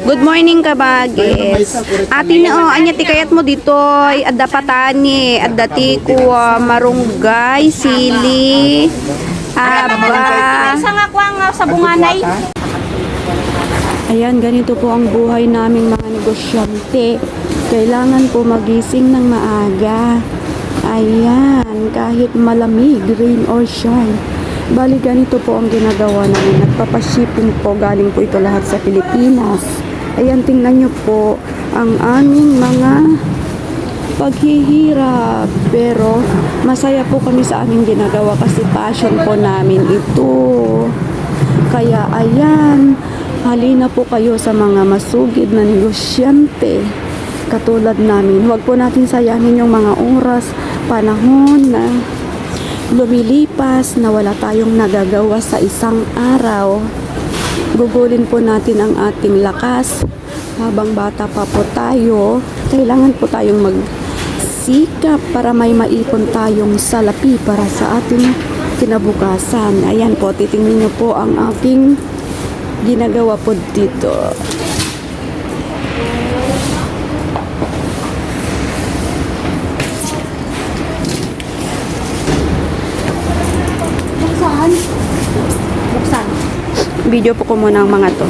Good morning kabagis. Ati na oh, anya ti kayat mo dito ay adda patani, adda ti ko ah, marunggay, sili, aba. Isa nga kwa nga sa bunganay. Ayan, ganito po ang buhay naming mga negosyante. Kailangan po magising ng maaga. Ayan, kahit malamig, rain or shine. Bali, ganito po ang ginagawa namin. Nagpapashipping po, galing po ito lahat sa Pilipinas. Ayan, tingnan nyo po ang aming mga paghihirap. Pero, masaya po kami sa aming ginagawa kasi passion po namin ito. Kaya ayan, halina po kayo sa mga masugid na negosyante katulad namin. Huwag po natin sayangin yung mga oras, panahon na lumilipas na wala tayong nagagawa sa isang araw. Gugulin po natin ang ating lakas habang bata pa po tayo. Kailangan po tayong magsikap para may maipon tayong salapi para sa ating kinabukasan. Ayan po, titingnan niyo po ang aking ginagawa po dito. Video po ko muna ang mga to.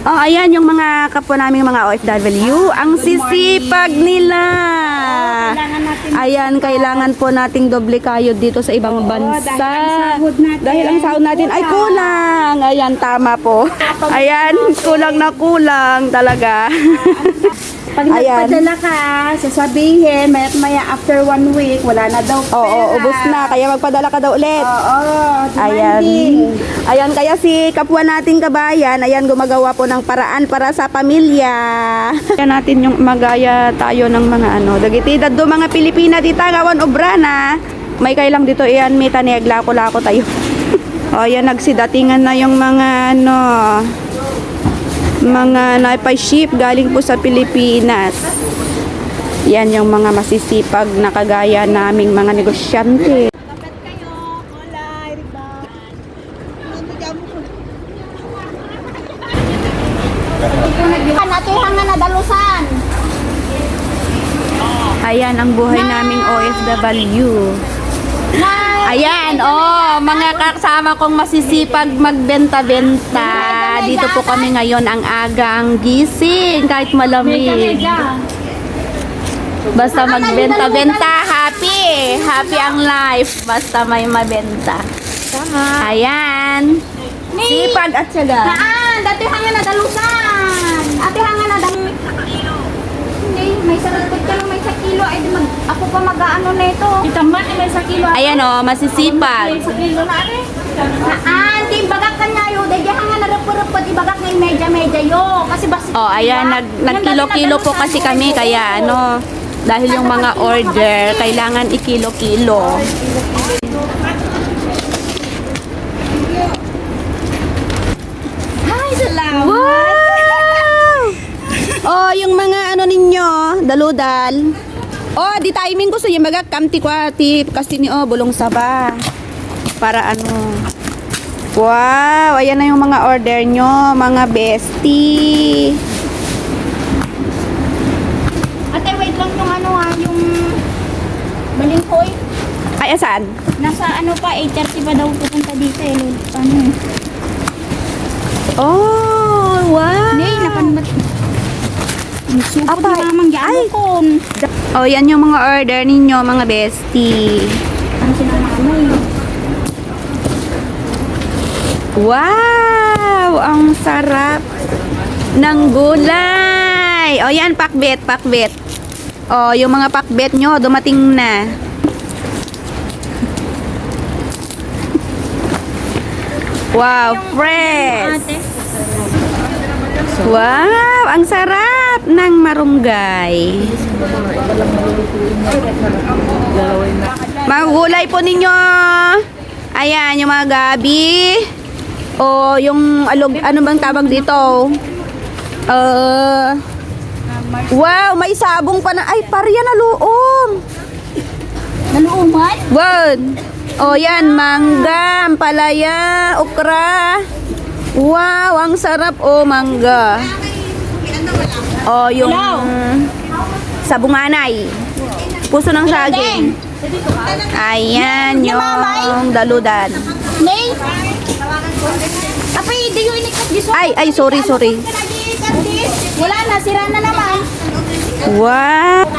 Oh, ayan yung mga kapwa naming mga OFW. Ang sisipag nila. Kailangan natin Ayan, kailangan po nating doble kayod dito sa ibang bansa. dahil ang sahod natin Dahil ang sahod natin ay kulang. Ayan, tama po. Ayan, kulang na kulang talaga. Pag Ayan. nagpadala ka, sasabihin, maya't maya after one week, wala na daw pera. Oo, ubos na. Kaya magpadala ka daw ulit. Oo, Ayan. Ayan, kaya si kapwa nating kabayan, ayan, gumagawa po ng paraan para sa pamilya. Kaya natin yung magaya tayo ng mga ano, dagitidad do mga Pilipina dita gawan obrana. May kailang dito iyan, may taniag lako-lako tayo. o, ayan, nagsidatingan na yung mga ano, mga naipay-ship galing po sa Pilipinas. Yan yung mga masisipag na kagaya naming mga negosyante. Ayan ang buhay naming OFW. Ayan, oh, mga kasama kong masisipag magbenta-benta. Dito po kami ngayon ang agang gising kahit malamig. Basta magbenta-benta, happy. Happy ang life. Basta may mabenta. Tama. Ayan. Sipag at syaga. Saan? Dati hanga nadalusan. Ate hanga nadang... Hindi, may sarapit ka lang may sa kilo. Ay, di mag, ako pa mag-ano na ito. Kita man, may sa kilo. Ayan oh, masisipag. sa kilo na ate. Saan? Di bagak ka nga yun. Narapurapot. Ibagak na yung medya-medya yo. Kasi bas... Oh, ayan, nag, nagkilo-kilo po kasi kami, kaya ano, dahil yung mga order, kailangan ikilo-kilo. Ay, salamat. Wow! Oh, yung mga ano ninyo, daludal. Oh, di timing ko sa yung mga kamti ko ati kasi ni oh bulong saba. Para ano. Wow, ayan na yung mga order nyo, mga bestie. Ate, wait lang yung ano ha, yung balinghoy. Ay, asan? Nasa ano pa, 8.30 pa daw pupunta dito eh. Paano eh? Oh, wow. Hindi, napanbat. Ang supot Apay. ni mamang gano ko. Oh, yan yung mga order ninyo, mga bestie. Ano sila na ano eh. Wow! Ang sarap ng gulay. O yan, pakbet, pakbet. O, yung mga pakbet nyo, dumating na. Wow, fresh! Wow, ang sarap ng marunggay. Mga gulay po ninyo. Ayan, yung mga gabi. O yung alog, ano bang tawag dito? Uh, wow, may sabong pa na. Ay, parya na luong. Naluuman? Wow. O yan, mangga, palaya, okra. Wow, ang sarap oh, mangga. Oh, yung sabunganay. Puso ng saging. Ayan, yung daludan. Nay! Tapi, di yung inikas di Ay, ay, sorry, sorry. Wala na, sira na naman. Wow!